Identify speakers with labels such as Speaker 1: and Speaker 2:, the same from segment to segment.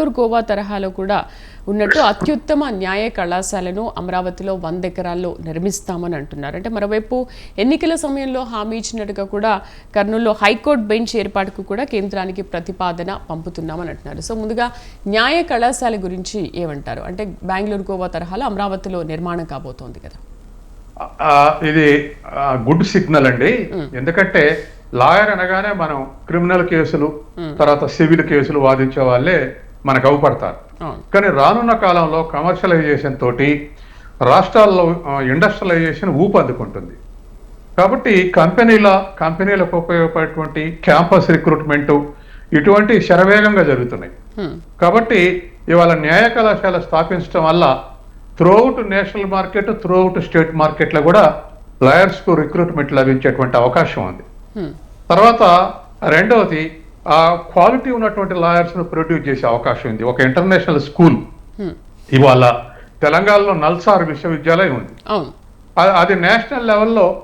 Speaker 1: బెంగళూరు గోవా తరహాలో కూడా ఉన్నట్టు అత్యుత్తమ న్యాయ కళాశాలను అమరావతిలో వంద ఎకరాల్లో నిర్మిస్తామని అంటున్నారు. అంటే మరోవైపు ఎన్నికల సమయంలో హామీ ఇచ్చినట్టుగా కూడా కర్నూలులో హైకోర్టు బెంచ్ ఏర్పాటుకు కూడా కేంద్రానికి ప్రతిపాదన పంపుతున్నామని అంటున్నారు. సో ముందుగా న్యాయ కళాశాల గురించి ఏమంటారు? అంటే బెంగళూరు గోవా తరహాలో అమరావతిలో నిర్మాణం కాబోతోంది కదా.
Speaker 2: ఇది గుడ్ సిగ్నల్ అండి. ఎందుకంటే లాయర్ అనగానే మనం క్రిమినల్ కేసులు తర్వాత సివిల్ కేసులు వాదించే వాళ్ళే మనకు అవపడతారు. కానీ రానున్న కాలంలో కమర్షియలైజేషన్ తోటి రాష్ట్రాల్లో ఇండస్ట్రియలైజేషన్ ఊపందుకుంటుంది. కాబట్టి కంపెనీల కంపెనీలకు ఉపయోగపడేటువంటి క్యాంపస్ రిక్రూట్మెంట్ ఇటువంటి శరవేగంగా జరుగుతున్నాయి. కాబట్టి ఇవాళ న్యాయ కళాశాల స్థాపించడం వల్ల throughout national market throughout state మార్కెట్లో కూడా లాయర్స్కు రిక్రూట్మెంట్ లభించేటువంటి అవకాశం ఉంది. తర్వాత రెండవది ఆ క్వాలిటీ ఉన్నటువంటి లాయర్స్ను ప్రొడ్యూస్ చేసే అవకాశం ఉంది. ఒక ఇంటర్నేషనల్ స్కూల్. ఇవాళ తెలంగాణలో నల్సార్ విశ్వవిద్యాలయం ఉంది. అది నేషనల్ లెవెల్లో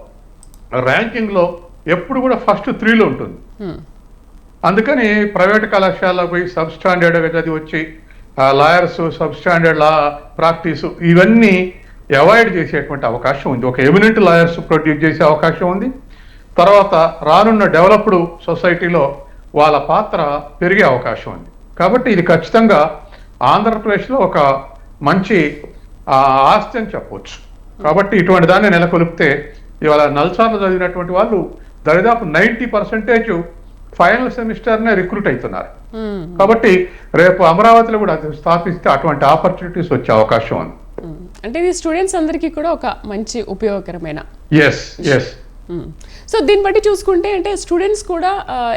Speaker 2: ర్యాంకింగ్లో ఎప్పుడు కూడా ఫస్ట్ త్రీలో ఉంటుంది. అందుకని ప్రైవేట్ కళాశాలలో పోయి సబ్ స్టాండర్డ్గా చదివి వచ్చి lawyers substandard law practice ఇవన్నీ అవాయిడ్ చేసేటువంటి అవకాశం ఉంది. ఒక ఎమినెంట్ లాయర్స్ ప్రొడ్యూస్ చేసే అవకాశం ఉంది. తర్వాత రానున్న డెవలప్డ్ సొసైటీలో వాళ్ళ పాత్ర పెరిగే అవకాశం ఉంది కాబట్టి ఇది ఖచ్చితంగా ఆంధ్రప్రదేశ్లో ఒక మంచి ఆస్తి అని చెప్పవచ్చు కాబట్టి ఇటువంటి దాన్ని నెలకొల్పితే ఇవాళ నల్సార్లు చదివినటువంటి వాళ్ళు దరిదాపు నైంటీ పర్సెంటేజ్ ఫైనల్ సెమిస్టర్నే రిక్రూట్ అవుతున్నారు. కాబట్టి రేపు అమరావతిలో కూడా అది స్థాపిస్తే అటువంటి ఆపర్చునిటీస్ వచ్చే అవకాశం ఉంది.
Speaker 1: అంటే ఇది స్టూడెంట్స్ అందరికీ కూడా ఒక మంచి ఉపయోగకరమైన
Speaker 2: ఎస్ ఎస్.
Speaker 1: సో దీన్ని బట్టి చూసుకుంటే అంటే స్టూడెంట్స్ కూడా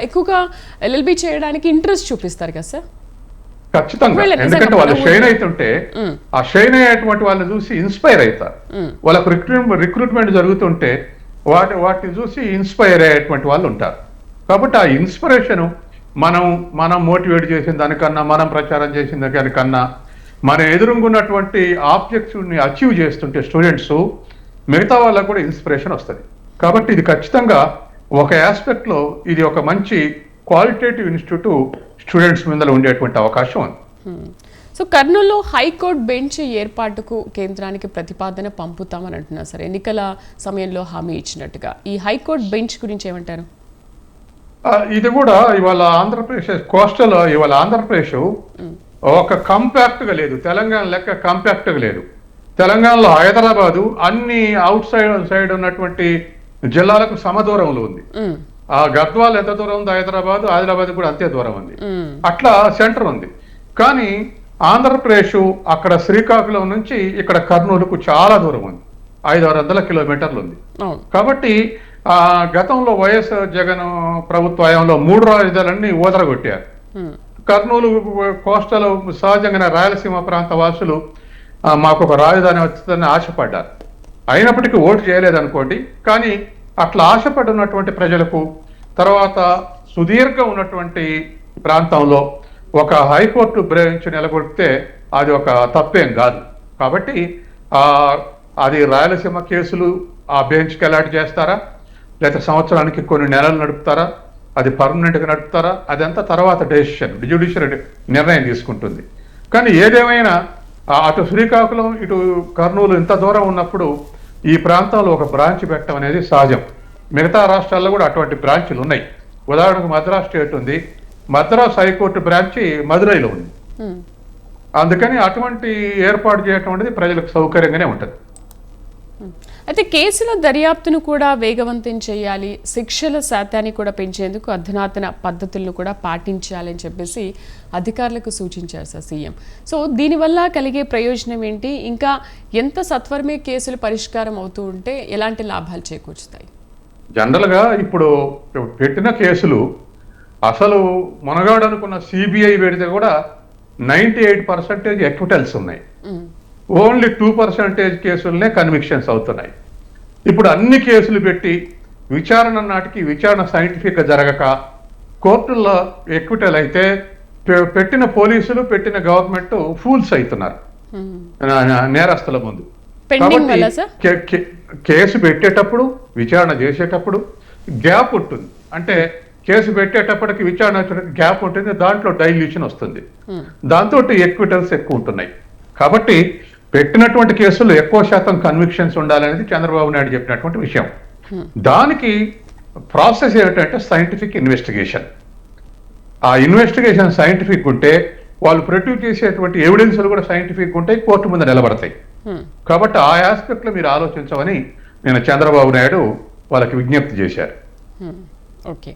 Speaker 1: ఎక్కువగా ఎల్ఎల్బి చేయడానికి ఇంట్రెస్ట్ చూపిస్తారు కదా సార్
Speaker 2: ఖచ్చితంగా. ఎందుకంటే వాళ్ళు షైన్ అవుతుంటే
Speaker 1: మ్మ్.
Speaker 2: ఆ షైన్ అయ్యేటువంటి వాళ్ళని చూసి ఇన్స్పైర్ అవుతారు.
Speaker 1: మ్మ్.
Speaker 2: వాళ్ళకు రిక్రూట్మెంట్ రిక్రూట్మెంట్ జరుగుతుంటే వాటి వాటిని చూసి ఇన్స్పైర్ అయ్యేటువంటి వాళ్ళు ఉంటారు. కాబట్టి ఆ ఇన్స్పిరేషన్ మనం మనం మోటివేట్ చేసిన దానికన్నా మనం ప్రచారం చేసిన దానికన్నా మన ఎదురుగున్నటువంటి ఆబ్జెక్ట్స్ని అచీవ్ చేస్తుంటే స్టూడెంట్స్ మిగతా వాళ్ళకు కూడా ఇన్స్పిరేషన్ వస్తుంది. కాబట్టి ఇది ఖచ్చితంగా ఒక ఆస్పెక్ట్లో ఇది ఒక మంచి క్వాలిటేటివ్ ఇన్స్టిట్యూట్ స్టూడెంట్స్ మీద ఉండేటువంటి అవకాశం ఉంది.
Speaker 1: సో కర్నూలులో హైకోర్టు బెంచ్ ఏర్పాటుకు కేంద్రానికి ప్రతిపాదన పంపుతామని అంటున్నారు సార్. ఎన్నికల సమయంలో హామీ ఇచ్చినట్టుగా. ఈ హైకోర్టు బెంచ్ గురించి ఏమంటారు?
Speaker 2: ఇది కూడా ఇవాళ ఆంధ్రప్రదేశ్ కోస్టల్ ఇవాళ ఆంధ్రప్రదేశ్ ఒక కంపాక్ట్గా లేదు. తెలంగాణ లెక్క కంపాక్ట్గా లేదు. తెలంగాణలో హైదరాబాదు అన్ని అవుట్ సైడ్ సైడ్ ఉన్నటువంటి జిల్లాలకు సమదూరంలో ఉంది. ఆ గద్వాల్ ఎంత దూరం ఉంది? హైదరాబాద్ ఆదిలాబాద్ కూడా అంతే దూరం ఉంది. అట్లా సెంటర్ ఉంది. కానీ ఆంధ్రప్రదేశ్ అక్కడ శ్రీకాకుళం నుంచి ఇక్కడ కర్నూలుకు చాలా దూరం ఉంది. ఐదు ఆరు వందల కిలోమీటర్లు ఉంది. కాబట్టి ఆ గతంలో వైఎస్ జగన్ ప్రభుత్వ హయాంలో మూడు రాజధానులన్నీ ఊదరగొట్టారు.
Speaker 1: మ్మ్.
Speaker 2: కర్నూలు కోస్టల్ సహజంగానే రాయలసీమ ప్రాంత వాసులు మాకు ఒక రాజధాని వచ్చిందని ఆశపడ్డారు. అయినప్పటికీ ఓటు చేయలేదనుకోండి కానీ అట్లా ఆశపడున్నటువంటి ప్రజలకు తర్వాత సుదీర్ఘ ఉన్నటువంటి ప్రాంతంలో ఒక హైకోర్టు బ్రేంచ్ నెలకొల్పితే అది ఒక తప్పేం కాదు. కాబట్టి అది రాయలసీమ కేసులు ఆ బెంచ్కి ఎలాట్ చేస్తారా? లేకపోతే సంవత్సరానికి కొన్ని నెలలు నడుపుతారా? అది పర్మనెంట్గా నడుపుతారా? అదంతా తర్వాత డెసిషన్ జ్యుడిషియరీ నిర్ణయం తీసుకుంటుంది. కానీ ఏదేమైనా అటు శ్రీకాకుళం ఇటు కర్నూలు ఇంత దూరం ఉన్నప్పుడు ఈ ప్రాంతంలో ఒక బ్రాంచ్ పెట్టడం అనేది సహజం. మిగతా రాష్ట్రాల్లో కూడా అటువంటి బ్రాంచ్లు ఉన్నాయి. ఉదాహరణకు మద్రాస్ స్టేట్ ఉంది. మద్రాస్ హైకోర్టు బ్రాంచి మదురైలో ఉంది. అందుకని అటువంటి ఏర్పాటు చేయటం అనేది ప్రజలకు సౌకర్యంగానే ఉంటుంది.
Speaker 1: అయితే కేసుల దర్యాప్తును కూడా వేగవంతం చేయాలి శిక్షల శాతాన్ని కూడా పెంచేందుకు అధునాతన పద్ధతులను కూడా పాటించాలని చెప్పేసి అధికారులకు సూచించారు సార్ సీఎం. సో దీనివల్ల కలిగే ప్రయోజనం ఏంటి? ఇంకా ఎంత సత్వరమే కేసులు పరిష్కారం అవుతూ ఉంటే ఎలాంటి లాభాలు చేకూర్చుతాయి?
Speaker 2: జనరల్గా ఇప్పుడు పెట్టిన కేసులు అసలు మునగాడు అనుకున్న సిబిఐ పెడితే కూడా నైంటీ ఎయిట్ పర్సెంటేజ్ ఎక్విటల్స్ ఉన్నాయి. ఓన్లీ టూ పర్సెంటేజ్ కేసులనే కన్విక్షన్స్ అవుతున్నాయి. ఇప్పుడు అన్ని కేసులు పెట్టి విచారణ నాటికి విచారణ సైంటిఫిక్గా జరగక కోర్టుల్లో ఎక్విటల్ అయితే పెట్టిన పోలీసులు పెట్టిన గవర్నమెంట్ ఫూల్స్ అవుతున్నారు. నా- నేరస్తుల ముందు. కాబట్టి కేసు పెట్టేటప్పుడు విచారణ చేసేటప్పుడు గ్యాప్ ఉంటుంది. అంటే కేసు పెట్టేటప్పటికి విచారణ గ్యాప్ ఉంటుంది దాంట్లో డైల్యూషన్ వస్తుంది.
Speaker 1: Hmm.
Speaker 2: దాంతో ఎక్విటల్స్ ఎక్కువ ఉంటున్నాయి. కాబట్టి పెట్టినటువంటి కేసులు ఎక్కువ శాతం కన్విక్షన్స్ ఉండాలనేది చంద్రబాబు నాయుడు చెప్పినటువంటి విషయం. దానికి ప్రాసెస్ ఏమిటంటే సైంటిఫిక్ ఇన్వెస్టిగేషన్ ఆ ఇన్వెస్టిగేషన్ సైంటిఫిక్ ఉంటే వాళ్ళు ప్రొడ్యూస్ చేసేటువంటి ఎవిడెన్స్లు కూడా సైంటిఫిక్ ఉంటాయి కోర్టు ముందు నిలబడతాయి.
Speaker 1: హ్మ్.
Speaker 2: కాబట్టి ఆ ఆస్పెక్ట్లో మీరు ఆలోచించమని నేను చంద్రబాబు నాయుడు వాళ్ళకి విజ్ఞప్తి చేశారు.
Speaker 1: ఓకే